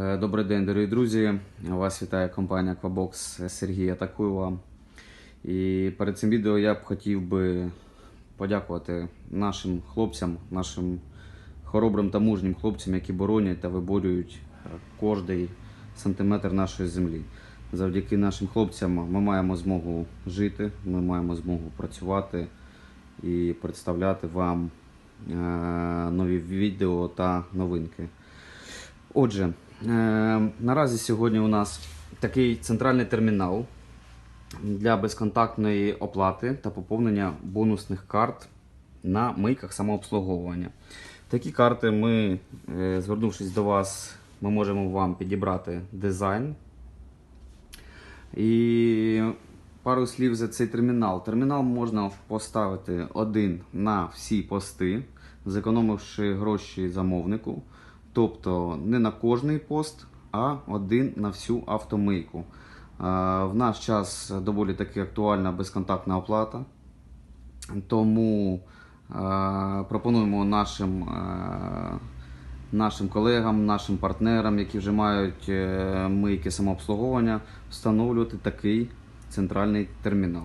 Е, Добрий день, дорогі друзі. Вас вітає компанія Aquabox Сергій Атакуєва. І перед цим відео я б хотів би подякувати нашим хлопцям, нашим хоробрим та мужнім хлопцям, які боронять та виборюють е, кожний сантиметр нашої землі. Завдяки нашим хлопцям ми маємо змогу жити, ми маємо змогу працювати і представляти вам е, нові відео та новинки. Отже, наразі сьогодні у нас такий центральний термінал для безконтактної оплати та поповнення бонусних карт на мийках самообслуговування. Такі карти ми, е, звернувшись до вас, ми можемо вам підібрати дизайн. І пару слів за цей термінал. Термінал можна поставити один на всі пости, зекономивши гроші замовнику. Тобто не на кожний пост, а один на всю автомийку. Е, В наш час доволі таки актуальна безконтактна оплата. Тому е, пропонуємо нашим, е, нашим колегам, нашим партнерам, які вже мають мийки самообслуговування, встановлювати такий центральний термінал.